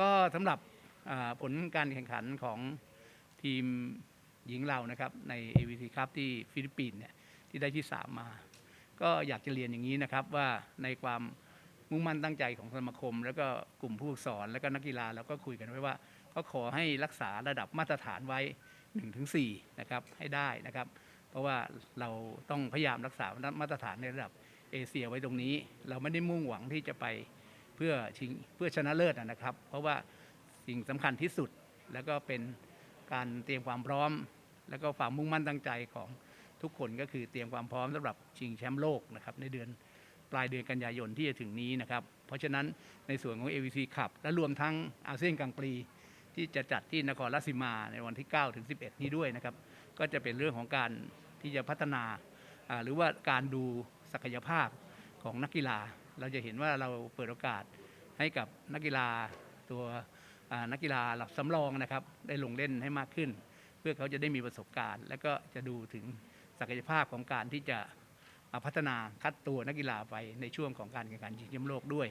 ก็สำหรับผลการแข่งขันของทีมหญิงเรานะครับใน AVC ครับที่ฟิลิปปินส์เนี่ยที่ได้ที่ 3 มา ก็อยากจะเรียนอย่างนี้นะครับว่าในความมุ่งมั่นตั้งใจของสมาคม แล้วก็กลุ่มผู้ฝึกสอนแล้วก็นักกีฬาเราก็คุยกันไว้ว่า ก็ขอให้รักษาระดับมาตรฐานไว้ 1-4 นะครับให้ได้นะครับ เพราะว่าเราต้องพยายามรักษามาตรฐานในระดับเอเชียไว้ตรงนี้ เราไม่ได้มุ่งหวังที่จะไป เพื่อชิงเพื่อชนะเลิศนะครับ เพราะว่าสิ่งสำคัญที่สุดแล้วก็เป็นการเตรียมความพร้อม แล้วก็ความมุ่งมั่นตั้งใจของทุกคนก็คือเตรียมความพร้อมสำหรับชิงแชมป์โลกนะครับในเดือนปลายเดือนกันยายนที่จะถึงนี้นะครับ เพราะฉะนั้นในส่วนของ AVC ขับและรวมทั้งอาเซียนกลางปรีที่จะจัดที่นครราชสีมาในวันที่ 9 ถึง 11 นี้ด้วยนะครับ ก็จะเป็นเรื่องของการที่จะพัฒนาหรือว่าการดูศักยภาพของนักกีฬา เราจะเห็นว่าเราเปิดโอกาสให้กับนักกีฬาตัวนักกีฬาหลับสำรองนะครับ ได้ลงเล่นให้มากขึ้น เพื่อเขาจะได้มีประสบการณ์ และก็จะดูถึงศักยภาพของการที่จะพัฒนาคัดตัวนักกีฬาไปในช่วงของการแข่งขันชิงแชมป์โลกด้วย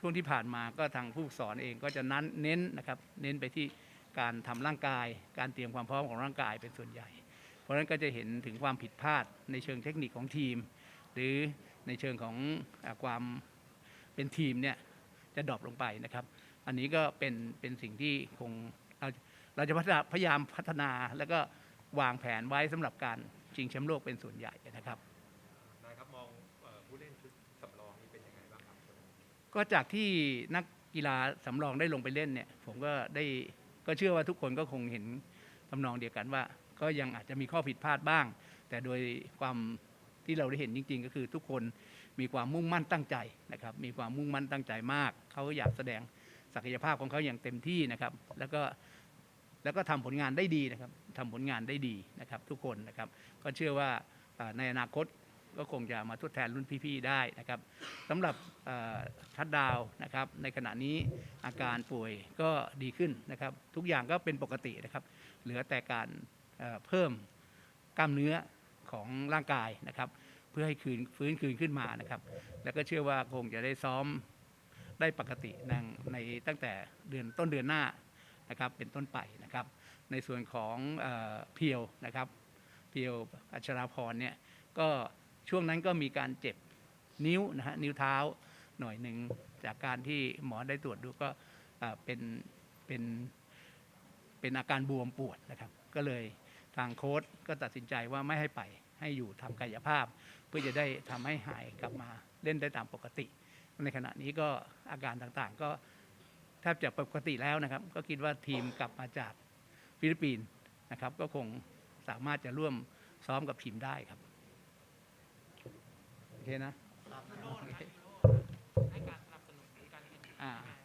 ช่วงที่ผ่านมาก็ทางผู้สอนเองก็จะนั้นเน้นนะครับเน้นไปที่การทำร่างกาย การเตรียมความพร้อมของร่างกายเป็นส่วนใหญ่ เพราะฉะนั้นก็จะเห็นถึงความผิดพลาดในเชิงเทคนิคของทีม หรือ ในเชิงของอาความเป็นทีมเนี่ยจะดรอปลงไปนะครับ อันนี้ก็เป็นเป็นสิ่งที่คงเราเราจะพัฒนาพยายามพัฒนาแล้วก็วางแผนไว้สำหรับการชิงแชมป์โลกเป็นส่วนใหญ่นะครับนายครับมองเอ่อผู้เล่นชุดสำรองนี่เป็นยังไงบ้างครับก็จากที่นักกีฬาสำรองได้ลงไปเล่นเนี่ย ผมก็ได้ก็เชื่อว่าทุกคนก็คงเห็นทำนองเดียวกันว่า ก็ยังอาจจะมีข้อผิดพลาดบ้าง แต่โดยความ ที่เราได้เห็นจริง ๆ ก็คือทุกคนมีความมุ่งมั่นตั้งใจนะครับ มีความมุ่งมั่นตั้งใจมาก เขาอยากแสดงศักยภาพของเขาอย่างเต็มที่นะครับ แล้วก็แล้วก็ทำผลงานได้ดีนะครับทำผลงานได้ดีนะครับ ทุกคนนะครับ ก็เชื่อว่าในอนาคตก็คงจะมาทดแทนรุ่นพี่ๆได้นะครับสำหรับทัดดาวนะครับ ในขณะนี้อาการป่วยก็ดีขึ้นนะครับ ทุกอย่างก็เป็นปกตินะครับ เหลือแต่การเพิ่มกล้ามเนื้อของร่างกายนะครับ เพื่อให้คืนฟื้นคืนขึ้นมานะครับ แล้วก็เชื่อว่าคงจะได้ซ้อมได้ปกติในในตั้งแต่เดือนต้นเดือนหน้านะครับเป็นต้นไปนะครับ ในส่วนของเอ่อเพียวนะครับ เพียวอัชราพรเนี่ยก็ช่วงนั้นก็มีการเจ็บนิ้วนะฮะนิ้วเท้าหน่อยหนึ่งจากการที่หมอได้ตรวจดูก็เอ่อเป็นเป็นเป็นอาการบวมปวดนะครับ ก็เลยทางโค้ชก็ตัดสินใจว่าไม่ให้ไป ให้อยู่ทำกายภาพ เพื่อจะได้ทำให้หายกลับมาเล่นได้ตามปกติ ในขณะนี้ก็อาการต่างๆ ก็แทบจะปกติแล้วนะครับ ก็คิดว่าทีมกลับมาจากฟิลิปปินส์นะครับ ก็คงสามารถจะร่วมซ้อมกับทีมได้ครับ โอเคนะ